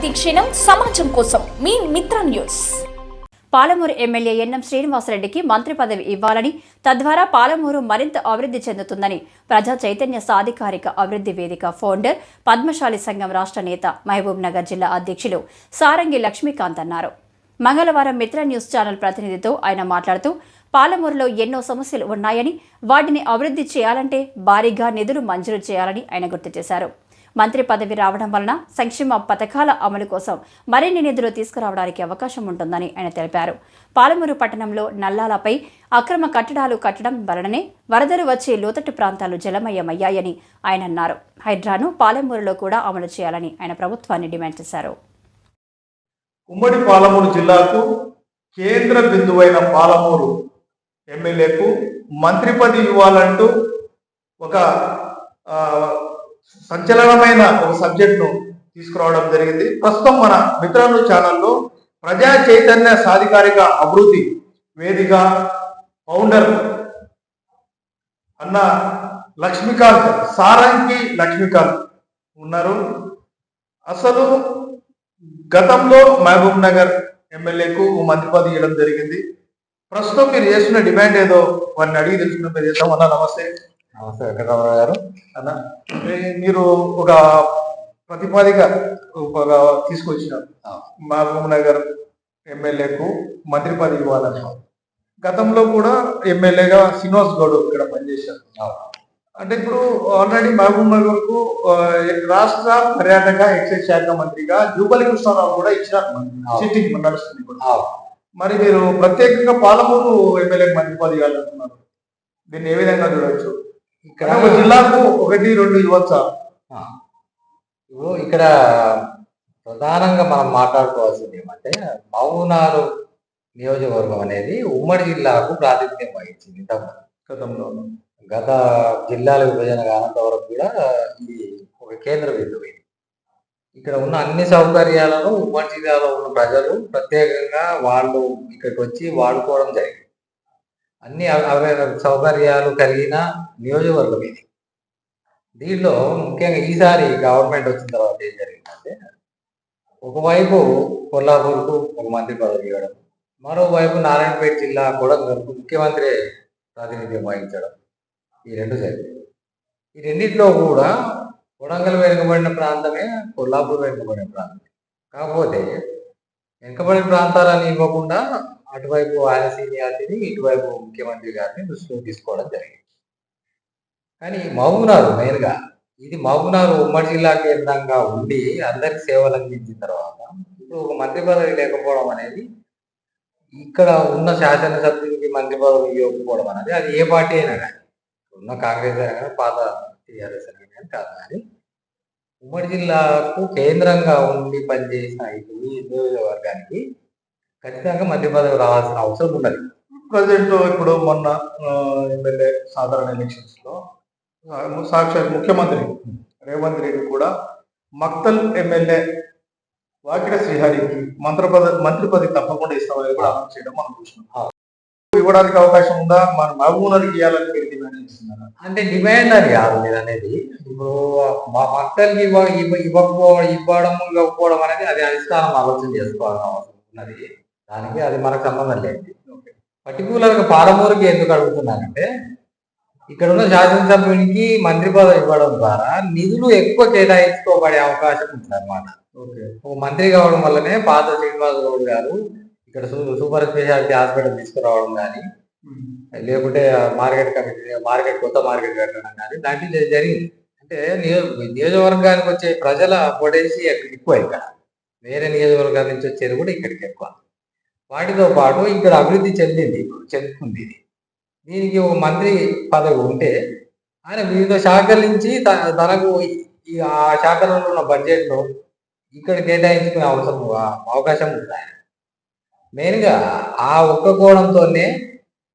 ప్రతిక్షణం సమాజం కోసం మీ Mitra news. Palamuru MLA NM శ్రీనివాసరెడ్డికి మంత్రి పదవి ఇవ్వాలని తద్వారా పాలమూరు మరింత అభివృద్ధి చెందుతుందని ప్రజా చైతన్య సాధికారిక అభివృద్ధి వేదిక ఫౌండర్ పద్మశాలి సంఘం రాష్ట్ర నేత మహబూబ్ నగర్ జిల్లా అధ్యక్షులు సారంగి లక్ష్మీకాంత్ అన్నారు. మంగళవారం మిత్ర న్యూస్ ఛానల్ ప్రతినిధితో ఆయన మాట్లాడుతూ పాలమూరులో ఎన్నో సమస్యలు ఉన్నాయని వాటిని అభివృద్ధి చేయాలంటే భారీగా నిధులు మంజూరు చేయాలని ఆయన గుర్తు చేశారు. మంత్రి పదవి రావడం వలన సంక్షేమ పథకాల అమలు కోసం మరిన్ని నిధులు తీసుకురావడానికి అవకాశం ఉంటుందని ఆయన తెలిపారు. పాలమూరు పట్టణంలో నల్లాలపై అక్రమ కట్టడాలు కట్టడం వలననే వరదలు వచ్చే లోతట్టు ప్రాంతాలు జలమయమయ్యాయని ఆయన అన్నారు. హైడ్రాను పాలమూరులో కూడా అమలు చేయాలని ఆయన ప్రభుత్వాన్ని డిమాండ్ చేశారు. ఉమ్మడి పాలమూరు జిల్లాకు కేంద్ర బిందువైన పాలమూరు ఎమ్మెల్యేకు మంత్రి పదవి ఇవ్వాలంటూ ఒక సంచలనమైన ఒక సబ్జెక్ట్ను తీసుకురావడం జరిగింది. ప్రస్తుతం మన మిత్రాలు ఛానల్లో ప్రజా చైతన్య సాధికారిక అభివృద్ధి వేదిక ఫౌండర్ అన్న లక్ష్మీకాంత్ సారంగి లక్ష్మీకాంత్ ఉన్నారు. అసలు గతంలో మహబూబ్ నగర్ ఎమ్మెల్యేకు మంత్రి పదవి ఇవ్వడం జరిగింది. ప్రస్తుతం మీరు చేస్తున్న డిమాండ్ ఏదో వారిని అడిగి తెలుసుకున్న మీరు చేద్దాం అన్న నమస్తే. నమస్తే వెంకటరావు గారు. అన్న మీరు ఒక ప్రతిపాదిక ఒక తీసుకొచ్చినారు. మహబూబ్ నగర్ ఎమ్మెల్యేకు మంత్రి పదవి ఇవ్వాలని. గతంలో కూడా ఎమ్మెల్యేగా శ్రీనివాస్ గౌడ్ ఇక్కడ పనిచేశారు. అంటే ఇప్పుడు ఆల్రెడీ మహబూబ్ నగర్కు రాష్ట్ర పర్యాటక ఎక్సైజ్ శాఖ మంత్రిగా జూపల్లి కృష్ణారావు కూడా ఇచ్చినారు. అవును. సిట్టింగ్ నడుస్తుంది ఆ, మరి మీరు ప్రత్యేకంగా పాలమూరు ఎమ్మెల్యే మంత్రి పదవి ఇవ్వాలనుకున్నారు. దీన్ని ఏ విధంగా చూడవచ్చు? ఇక్కడ జిల్లాకు ఒకటి రెండు ఇవ్వచ్చా ఇప్పుడు ఇక్కడ ప్రధానంగా మనం మాట్లాడుకోవాల్సింది ఏమంటే మౌనారు నియోజకవర్గం అనేది ఉమ్మడి జిల్లాకు ప్రాతినిధ్యం వహించింది ఇంతకుముందు. గతంలో గత జిల్లాల విభజన కానంత వరకు కూడా ఇది ఒక కేంద్ర బిందువు ఇది. ఇక్కడ ఉన్న అన్ని సౌకర్యాలను ఉమ్మడి జిల్లాలో ఉన్న ప్రజలు ప్రత్యేకంగా వాళ్ళు ఇక్కడికి వచ్చి వాడుకోవడం జరిగింది అన్ని సౌకర్యాలు కలిగిన నియోజకవర్గం ఇది. దీనిలో ముఖ్యంగా ఈసారి గవర్నమెంట్ వచ్చిన తర్వాత ఏం జరిగిందంటే ఒకవైపు కొల్లాపూర్కు ఒక మంత్రి పదవి ఇవ్వడం మరోవైపు నారాయణపేట జిల్లా కూడా ముఖ్యమంత్రి ప్రాతినిధ్యం వహించడం ఈ రెండు జరిగింది ఈ రెండిట్లో కూడా కొడంగల్ వెనుకబడిన ప్రాంతమే కొల్లాపూర్ వెనుకబడిన ప్రాంతం కాకపోతే వెనుకబడిన ప్రాంతాలని ఇవ్వకుండా అటువైపు ఆయన సీనియారిటీని ఇటువైపు ముఖ్యమంత్రి గారిని దృష్టిలో తీసుకోవడం జరిగింది. కానీ మహబూనారు మెయిన్గా ఇది మహబూనారు ఉమ్మడి జిల్లా కేంద్రంగా ఉండి అందరికి సేవలు అందించిన తర్వాత ఇప్పుడు ఒక మంత్రి పదవి లేకపోవడం అనేది ఇక్కడ ఉన్న శాసనసభ్యునికి మంత్రి పదవి ఇవ్వకపోవడం అనేది అది ఏ పార్టీ అయినా కానీ ఉన్న కాంగ్రెస్ అయినా కానీ పాత టీఆర్ఎస్ అయినా కానీ కాదు కానీ ఉమ్మడి జిల్లాకు కేంద్రంగా ఉండి పనిచేసిన ఈ నియోజకవర్గానికి ఖచ్చితంగా మంత్రి పదవి రావాల్సిన అవసరం ఉన్నది. ప్రజెంట్ ఇప్పుడు మొన్న ఎమ్మెల్యే సాధారణ ఎలక్షన్స్లో ఆ, సాక్షాత్ ముఖ్యమంత్రి రేవంత్ రెడ్డి కూడా మక్తల్ ఎమ్మెల్యే వాకిట శ్రీహరికి మంత్రి పదవి మంత్రి పదవి తప్పకుండా ఇస్తామని కూడా అనౌన్స్ చేయడం మనం చూస్తున్నాం. ఇవ్వడానికి అవకాశం ఉందా? మన మహబూబ్నగర్కి ఇవ్వాలని మీరు డిమాండ్ చేస్తున్నారు? అంటే డిమాండ్ అని కాదు అనేది. ఇప్పుడు మా భక్తులకి ఇవ్వ ఇవ్వ- ఇవ్వకపోవడం ఇవ్వడం ఇవ్వకపోవడం అనేది అది అధిష్టానం ఆలోచన చేసుకోవాల్సిన అవసరం ఉన్నది. దానికి అది మనకు సంబంధం లేదు. పర్టికులర్గా పాలమూరుకి ఎందుకు అడుగుతున్నానంటే ఇక్కడ ఉన్న శాసనసభ్యునికి మంత్రి పదవి ఇవ్వడం ద్వారా నిధులు ఎక్కువ కేటాయించుకోబడే అవకాశం ఓకే ఒక మంత్రి కావడం వల్లనే పాత శ్రీనివాస్ గౌడ్ గారు ఇక్కడ సూపర్ స్పెషాలిటీ హాస్పిటల్ తీసుకురావడం కానీ లేకుంటే మార్కెట్ కమిటీ మార్కెట్ కొత్త మార్కెట్ పెట్టడం కానీ దాంట్లో జరిగింది. అంటే నియో నియోజకవర్గానికి వచ్చే ప్రజల పొటెన్సీ ఎక్కువ ఇక్కడ. వేరే నియోజకవర్గాల నుంచి వచ్చేది కూడా ఇక్కడికి ఎక్కువ. వాటితో పాటు ఇక్కడ అభివృద్ధి చెందింది చెందుకుంది. చెందుతుంది ఇది దీనికి ఒక మంత్రి పదవి ఉంటే ఆయన వివిధ శాఖల నుంచి త- తనకు ఈ ఆ శాఖలలో ఉన్న బడ్జెట్లో ఇక్కడ కేటాయించుకునే అవసరం అవకాశం ఉంది ఆయన. మెయిన్గా ఆ ఒక్క కోణంతోనే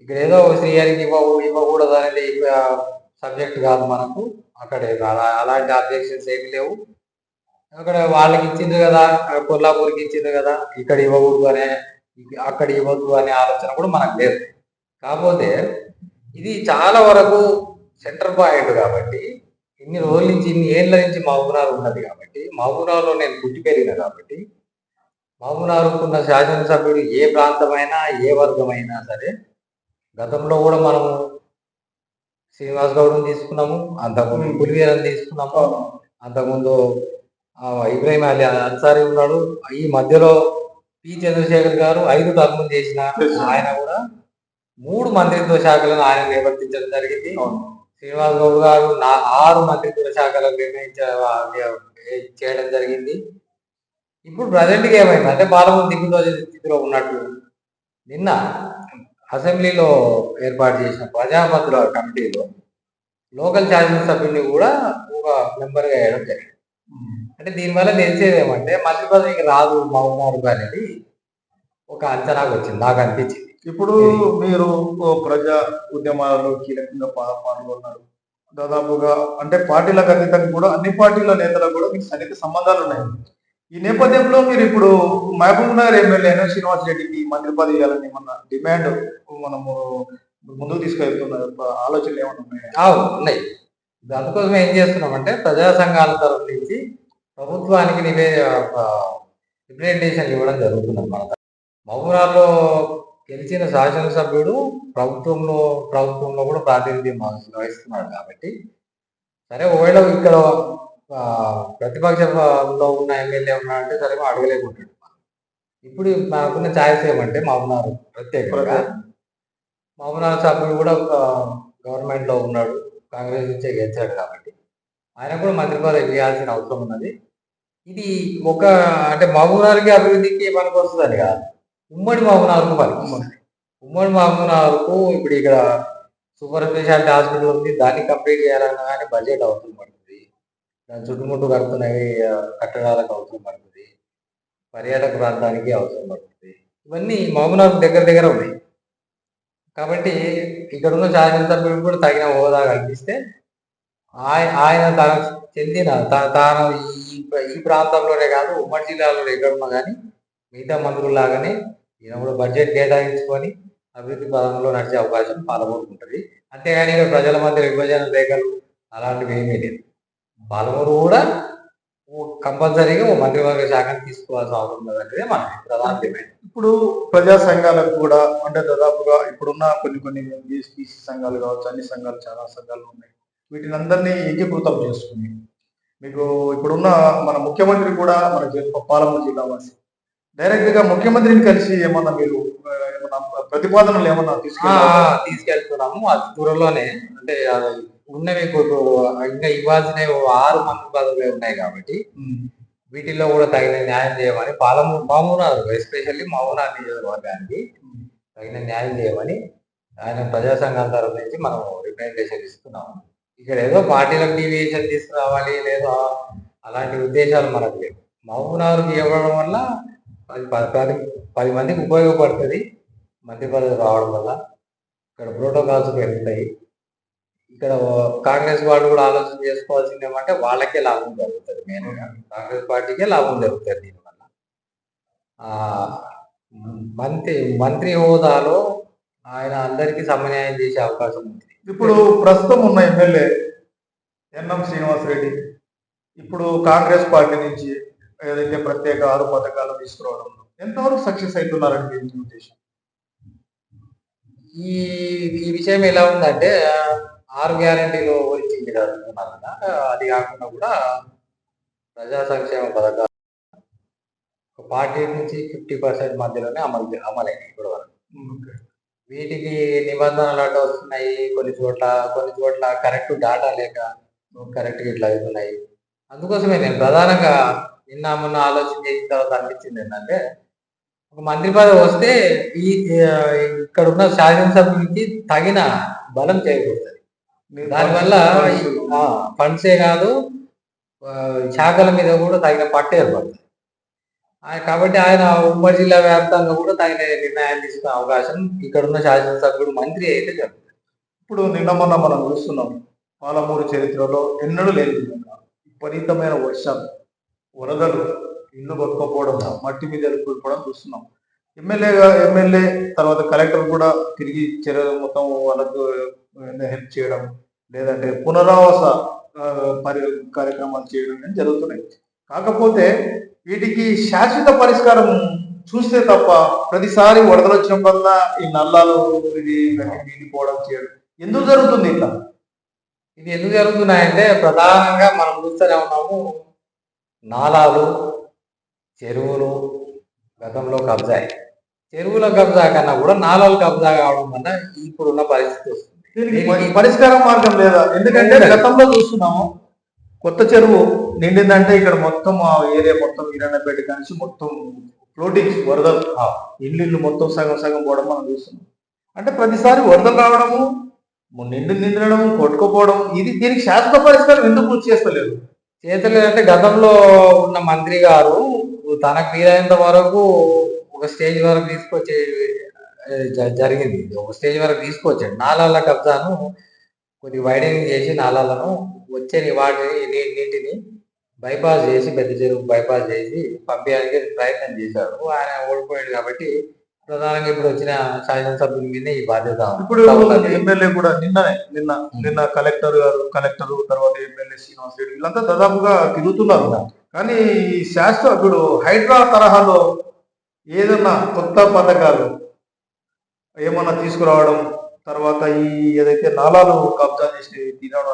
ఇక్కడ ఏదో శ్రీహరికి ఇవ్వ ఇవ్వకూడదు అనేది సబ్జెక్ట్ కాదు మనకు. అక్కడ అలా అలాంటి అబ్జెక్షన్స్ ఏమి లేవు. అక్కడ వాళ్ళకి ఇచ్చింది కదా కొల్లాపూర్కి ఇచ్చింది కదా ఇక్కడ ఇవ్వకూడదు అనే అక్కడ ఇవ్వదు అనే ఆలోచన కూడా మనకు లేదు. కాకపోతే ఇది చాలా వరకు సెంటర్ పాయింట్ కాబట్టి ఇన్ని రోజుల నుంచి ఇన్ని ఏళ్ళ నుంచి మహబూనార్ ఉన్నది కాబట్టి మహబూనార్లో నేను పుట్టి పెరిగిన కాబట్టి మహబూనార్కున్న ఉన్న శాసనసభ్యుడు ఏ ప్రాంతమైనా ఏ వర్గమైనా సరే గతంలో కూడా మనము శ్రీనివాస్ గౌడ్ని తీసుకున్నాము అంతకుముందు పులివీరని తీసుకున్నాము అంతకుముందు ఇబ్రాహిం అలీ అన్సారీ ఉన్నాడు. ఈ మధ్యలో పి చంద్రశేఖర్ గారు ఐదు టర్ములు చేసిన ఆయన కూడా మూడు మంత్రిత్వ శాఖలను ఆయన నిర్వర్తించడం జరిగింది. శ్రీనివాస్ గౌడ్ గారు నా ఆరు మంత్రిత్వ శాఖలను నిర్ణయించ చేయడం జరిగింది. ఇప్పుడు ప్రజెంట్గా ఏమైంది? అంటే బాలమూరు దిగ్గుదోచ స్థితిలో ఉన్నట్టు నిన్న అసెంబ్లీలో ఏర్పాటు చేసిన ప్రజాపతుల కమిటీలో లోకల్ శాసనసభ్యుల్ని కూడా ఒక మెంబర్గా వేయడం జరిగింది. అంటే దీనివల్ల తెలిసేది ఏమంటే మంత్రి పదవికి రాదు మహబూబ్ అనేది ఒక అంచనాకు వచ్చింది నాకు అనిపించింది. ఇప్పుడు మీరు ప్రజా ఉద్యమాలలో కీలకంగా పాల్గొన్నారు. దాదాపుగా అంటే పార్టీలకు అతీతంగా కూడా అన్ని పార్టీల నేతలకు కూడా మీకు సన్నిహిత సంబంధాలు ఉన్నాయి. ఈ నేపథ్యంలో మీరు ఇప్పుడు మహబూబ్ నగర్ ఎమ్మెల్యే అయిన శ్రీనివాస్ రెడ్డికి మంత్రి పదవి ఇవ్వాలని మన డిమాండ్ మనము ముందుకు తీసుకెళ్తున్న ఆలోచనలు ఏమైనా ఉన్నాయా? ఉన్నాయి. అందుకోసం ఏం చేస్తున్నామంటే ప్రజా సంఘాల తరఫు నుంచి ప్రభుత్వానికి నివే రిప్రజెంటేషన్ ఇవ్వడం జరుగుతుంది మన మహబూరాల్లో గెలిచిన శాసనసభ్యుడు ప్రభుత్వంలో ప్రభుత్వంలో కూడా ప్రాతినిధ్యం వహి- వహిస్తున్నాడు కాబట్టి. సరే ఒకవేళ ఇక్కడ ప్రతిపక్షంలో ఉన్న ఎమ్మెల్యే ఉన్నాడంటే సరే అడగలేకుంటాడు. ఇప్పుడు మనకున్న ఛాయిస్ ఏమంటే మహబూనార్ ప్రత్యేకంగా. మహబూనార్ సభ్యుడు కూడా గవర్నమెంట్లో ఉన్నాడు. కాంగ్రెస్ నుంచే గెలిచాడు కాబట్టి. ఆయన కూడా మంత్రి పదవి ఇవ్వాల్సిన అవసరం ఉన్నది. ఇది ఒక అంటే మహబూబ్నగర్కి అభివృద్ధికి పనికి వస్తుందని కాదు? ఉమ్మడి మహబూబ్నగర్కు పనికి ఉమ్మడి. మహబూబ్నగర్కు ఇప్పుడు ఇక్కడ సూపర్ స్పెషాలిటీ హాస్పిటల్ ఉంది. దాన్ని కంప్లీట్ చేయాలన్నా కానీ బడ్జెట్ అవసరం పడుతుంది. దాని చుట్టుముట్టు కడుతున్నాయి ఆ, కట్టడాలకు అవసరం పడుతుంది. పర్యాటక ప్రాంతానికి అవసరం పడుతుంది. ఇవన్నీ మహబూబ్నగర్ దగ్గర దగ్గర ఉన్నాయి. కాబట్టి ఇక్కడ ఉన్న శాసనసభ్యుడు కూడా తగిన హోదా కల్పిస్తే ఆయ- ఆయన తనకు చెందిన తాను ఈ ఈ ప్రాంతంలోనే కాదు ఉమ్మడి జిల్లాలో ఎక్కడ ఉన్నా కానీ మిగతా మంత్రుల్లాగానే ఈయన కూడా బడ్జెట్ కేటాయించుకొని అభివృద్ధి పదంలో నడిచే అవకాశం పాలమూరుకు ఉంటుంది అంతేగాని ఇక ప్రజల మధ్య విభజన రేఖలు అలాంటివి ఏమీ లేదు పాలమూరు కూడా కంపల్సరీగా ఓ మంత్రివర్గ శాఖను తీసుకోవాల్సిన అవసరం ఉన్నదనేది మన ప్రధాన ఇప్పుడు ప్రజా సంఘాలకు కూడా అంటే దాదాపుగా ఇప్పుడున్న కొన్ని కొన్ని బీసీ సంఘాలు కావచ్చు అన్ని సంఘాలు చాలా సంఘాలు ఉన్నాయి. వీటిని అందరినీ ఏకీకృతం చేసుకుని. మీకు ఇప్పుడున్న మన ముఖ్యమంత్రి కూడా మన పాలమూరు జిల్లా వాసి. డైరెక్ట్గా ముఖ్యమంత్రిని కలిసి ఏమన్నా మీరు ఏమన్నా ప్రతిపాదనలు ఏమన్నా ఆ, తీసుకెళ్ళారా తీసుకెళ్తున్నాము. అది త్వరలోనే అంటే ఉన్నవి ఇంకా ఇవ్వాల్సినవి ఆరు మంత్రి పదవులు ఉన్నాయి కాబట్టి. వీటిల్లో కూడా తగిన న్యాయం చేయమని పాలమూరు మామూనారు ఎస్పెషల్లీ మామూనార్ నియోజకవర్గానికి తగిన న్యాయం చేయమని ఆయన ప్రజా సంఘాల తరఫు నుంచి మనం రిప్రజెంటేషన్ ఇస్తున్నాము. ఇక్కడ ఏదో పార్టీలకు డీవియేషన్ తీసుకురావాలి లేదా అలాంటి ఉద్దేశాలు మనకు లేవు. మహబూబ్నగర్కి ఇవ్వడం వల్ల అది పది పది మందికి ఉపయోగపడుతుంది మంత్రి పదవి రావడం వల్ల. ఇక్కడ ప్రోటోకాల్స్ పెరుగుతాయి. ఇక్కడ కాంగ్రెస్ వాళ్ళు కూడా ఆలోచన చేసుకోవాల్సింది ఏమంటే వాళ్ళకే లాభం జరుగుతుంది మెయిన్గా కాంగ్రెస్ పార్టీకే లాభం జరుగుతుంది దీనివల్ల. మంత్రి మంత్రి హోదాలో ఆయన అందరికీ సమన్యాయం చేసే అవకాశం ఉంది. ఇప్పుడు ప్రస్తుతం ఉన్న ఎమ్మెల్యే ఎన్ఎం శ్రీనివాస్ రెడ్డి ఇప్పుడు కాంగ్రెస్ పార్టీ నుంచి ఏదైతే ప్రత్యేక ఆరు పథకాలు తీసుకురావడంలో ఎంతవరకు సక్సెస్ అవుతున్నారని మీ ఉద్దేశం? ఈ ఈ విషయం ఎలా ఉందంటే ఆరు గ్యారంటీలు ఇచ్చింది జరుగుతున్నారు కదా అది కాకుండా కూడా ప్రజా సంక్షేమ పథకాలు ఒక పార్టీ నుంచి ఫిఫ్టీ పర్సెంట్ మధ్యలోనే అమలు అమలైనాయి ఇప్పటి వరకు వీటికి నిబంధనలు అడ్డు వస్తున్నాయి కొన్ని చోట్ల కొన్ని చోట్ల కరెక్ట్ డాటా లేక కరెక్ట్ ఇట్లా అవుతున్నాయి అందుకోసమే నేను ప్రధానంగా నిన్న మొన్న ఆలోచన చేసిన తర్వాత అనిపించింది ఏంటంటే ఒక మంత్రి పదవి వస్తే ఈ ఇక్కడ ఉన్న శాసనసభ్యునికి తగిన బలం చేకూరుతుంది. దానివల్ల ఫండ్సే కాదు శాఖల మీద కూడా తగిన పట్టు ఏర్పడుతుంది. ఆయన కాబట్టి ఆయన ఉమ్మడి జిల్లా వ్యాప్తంగా కూడా తగిన నిర్ణయాలు తీసుకునే అవకాశం ఇక్కడ ఉన్న శాసనసభ్యుడు మంత్రి అయితే జరుగుతుంది. ఇప్పుడు నిన్న మొన్న మనం చూస్తున్నాం పాలమూరు చరిత్రలో ఎన్నడూ లేదు విపరీతమైన వర్షాలు వరదలు ఇల్లు కొట్టుకోపోవడం మట్టి మీద కూలిపోవడం చూస్తున్నాం. ఎమ్మెల్యేగా ఎమ్మెల్యే తర్వాత కలెక్టర్ కూడా తిరిగి చర్యలు మొత్తం వాళ్ళకు హెల్ప్ చేయడం లేదంటే పునరావాస పరి కార్యక్రమాలు చేయడం అనేది జరుగుతున్నాయి. కాకపోతే వీటికి శాశ్వత పరిష్కారం చూస్తే తప్ప ప్రతిసారి వరదలు వచ్చినప్పుడల్లా ఈ నల్లాలు ఇది వీడిపోవడం చేయడం ఎందుకు జరుగుతుంది ఇట్లా ఇది ఎందుకు జరుగుతున్నాయంటే ప్రధానంగా మనం చూస్తూనే ఉన్నాము నాలాలు చెరువులు గతంలో కబ్జా. చెరువుల కబ్జా కన్నా కూడా నాలాలు కబ్జా కావడం వల్ల ఇప్పుడున్న పరిస్థితి వస్తుంది పరిష్కారం మార్గం లేదా ఎందుకంటే. గతంలో చూస్తున్నాము కొత్త చెరువు నిండిందంటే ఇక్కడ మొత్తం ఆ ఏరియా మొత్తం ఈరన్నపేట కలిసి మొత్తం ఫ్లోటింగ్స్ వరదలు. ఇల్లు ఇల్లు మొత్తం సగం సగం పోవడం మనం చూస్తున్నాం. అంటే ప్రతిసారి వరదలు రావడము నిండు నిండడం కొట్టుకోపోవడం ఇది దీనికి శాశ్వత పరిష్కారం ఎందుకు కృషి చేస్తలేదు? చేతలు అంటే గతంలో ఉన్న మంత్రి గారు తనకు వీలైనంత వరకు ఒక స్టేజ్ వరకు తీసుకొచ్చే జరిగింది. ఒక స్టేజ్ వరకు తీసుకొచ్చాడు. నాలాల కబ్జాను కొద్దిగా వైడనింగ్ చేసి నాలాలను వచ్చే వాటిని నీటిని బైపాస్ చేసి పెద్ద చెరువు బైపాస్ చేసి పంపించడానికి ప్రయత్నం చేశాడు ఆయన ఓడిపోయాడు కాబట్టి ప్రధానంగా ఇప్పుడు వచ్చిన శాసనసభ్యుల మీద ఈ బాధ్యత ఇప్పుడు. ఎమ్మెల్యే కూడా నిన్ననే నిన్న నిన్న కలెక్టర్ గారు కలెక్టర్ తర్వాత ఎమ్మెల్యే శ్రీనివాస్ రెడ్డి వీళ్ళంతా దాదాపుగా తిరుగుతున్నారు కానీ ఈ శాస్త్ర ఇప్పుడు హైడ్రా తరహాలో ఏదన్నా కొత్త పథకాలు ఏమన్నా తీసుకురావడం తర్వాత ఈ ఏదైతే నాలాలు కబ్జా చేసి తినడం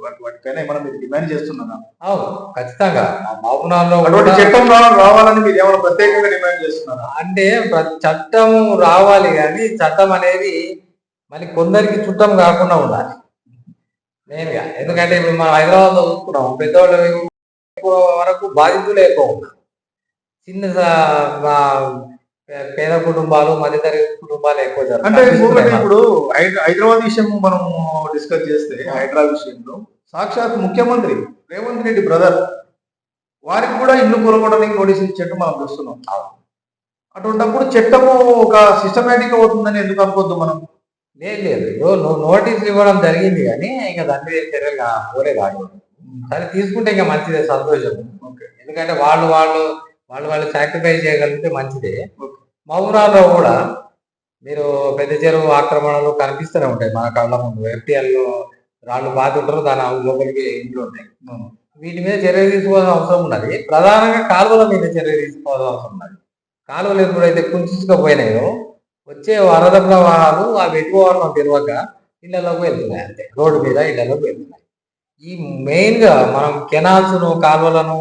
వాటిపైన ఏమన్నా మీరు డిమాండ్ చేస్తున్నారా? అవును ఖచ్చితంగా. మా మహబూబ్నగర్లో అటువంటి కూడా- చట్టం రావాలని మీరు ఏమైనా ప్రత్యేకంగా డిమాండ్ చేస్తున్నారా? అంటే చట్టం రావాలి కానీ చట్టం అనేది మళ్ళీ కొందరికి చుట్టం కాకుండా ఉండాలి. మెయిన్గా. ఎందుకంటే ఇప్పుడు మనం హైదరాబాద్లో చూసుకున్నాం పెద్దవాళ్ళు వరకు బాధితులే ఎక్కువ ఉన్నారు. చిన్న పేద కుటుంబాలు మధ్యతరగతి కుటుంబాలు ఎక్కువ. అంటే ఇంకొకటి ఇప్పుడు హైదరాబాద్ విషయం మనం డిస్కస్ చేస్తే హైదరాబాద్ విషయంలో సాక్షాత్ ముఖ్యమంత్రి రేవంత్ రెడ్డి బ్రదర్ వారికి కూడా ఇల్లు కొనుక్కోవడానికి నోటీసులు ఇచ్చేట్టు మనం చూస్తున్నాం. అటువంటిప్పుడు చట్టము ఒక సిస్టమేటిక్ అవుతుందని ఎందుకు అనుకోవద్దు మనం? లేదు లేదు. ఇప్పుడు నోటీసులు ఇవ్వడం జరిగింది కానీ ఇంకా దాని మీద చర్యలు పోలేదు సరే తీసుకుంటే ఇంకా మంచిదే సంతోషం ఓకే. ఎందుకంటే వాళ్ళు వాళ్ళు వాళ్ళు వాళ్ళు సాక్రిఫైస్ చేయగలిగితే మంచిదే. మౌరాలో కూడా మీరు పెద్ద చెరువు ఆక్రమణలు కనిపిస్తూనే ఉంటాయి. మన కళ్ళ ముందు ఎఫ్టీఎల్ రాళ్ళు బాధ ఉంటారు దాని లోపలికి ఇంట్లో ఉంటాయి. వీటి మీద చర్య తీసుకోవాల్సిన అవసరం ఉన్నది. ప్రధానంగా కాలువల మీద చర్య తీసుకోవాల్సిన అవసరం ఉన్నది. కాలువలు ఎప్పుడైతే కుంచుకుపోయినాయో వచ్చే వరద ప్రవాహాలు ఆ వెట్టుకోవడం తెలియక ఇళ్ళలోకి వెళ్తున్నాయి అంతే. రోడ్డు మీద ఇళ్ళలోకి వెళ్తున్నాయి. ఈ మెయిన్గా మనం కెనాల్స్ను కాలువలను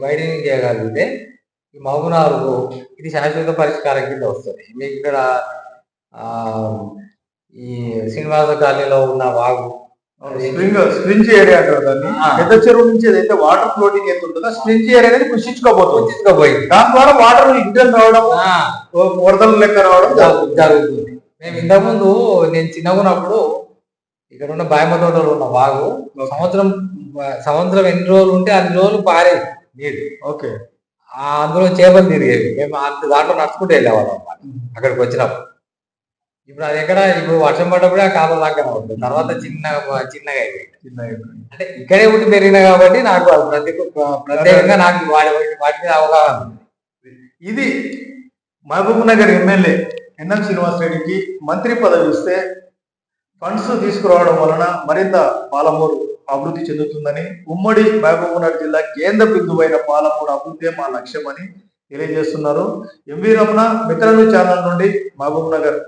వైడనింగ్ చేయగలిగితే ఈ మహబూనార్కు ఇది శాశ్వత పరిష్కారం కింద వస్తుంది. మీకు ఇక్కడ ఆ ఈ శ్రీనివాస కాలనీలో ఉన్న వాగు. స్ప్రింగ్ స్ప్రింజ్ ఏరియా. పెద్ద చెరువు నుంచి ఏదైతే వాటర్ ఫ్లోటింగ్ ఎంత ఉంటుందో స్ప్రింజ్ ఏరియా అనేది కృషించుకోబోతుంది తీసుకుపోయింది దాని ద్వారా వాటర్ ఇంటర్ రావడం వరదల లెక్క రావడం జరుగుతుంది. మేము ఇంతకుముందు నేను చిన్నగా ఉన్నప్పుడు ఇక్కడ ఉన్న బాయమ్మ తోటలో ఉన్న వాగు సంవత్సరం సంవత్సరం ఎన్ని రోజులు ఉంటే అన్ని రోజులు పారేది నీరు. ఓకే. అందులో చేపలు తిరిగేవి. మేము అంత దాంట్లో నడుచుకుంటూ వెళ్ళేవాళ్ళం అన్నమాట. అక్కడికి వచ్చినప్పుడు. ఇప్పుడు అది ఎక్కడ? ఇప్పుడు వర్షం పడ్డప్పుడే ఆ కాలం దాకా ఉంటుంది. తర్వాత చిన్న చిన్నగా అయిపోయింది. అంటే ఇక్కడే ఉండి పెరిగిన కాబట్టి నాకు ప్రతి ప్రత్యేకంగా నాకు వాటి వాటి మీద అవగాహన ఉంది. ఇది మహబూబ్ నగర్ ఎమ్మెల్యే ఎన్ఎం శ్రీనివాస్ రెడ్డికి మంత్రి పదవి ఇస్తే ఫండ్స్ తీసుకురావడం వలన మరింత పాలమూరు అభివృద్ధి చెందుతుందని ఉమ్మడి మహబూబ్నగర్ జిల్లా కేంద్ర బిందువైన పాలమూరు అభివృద్ధి మా లక్ష్యమని తెలియజేస్తున్నారు. ఎంవి రమణ మిత్రలు ఛానల్ నుండి మహబూబ్నగర్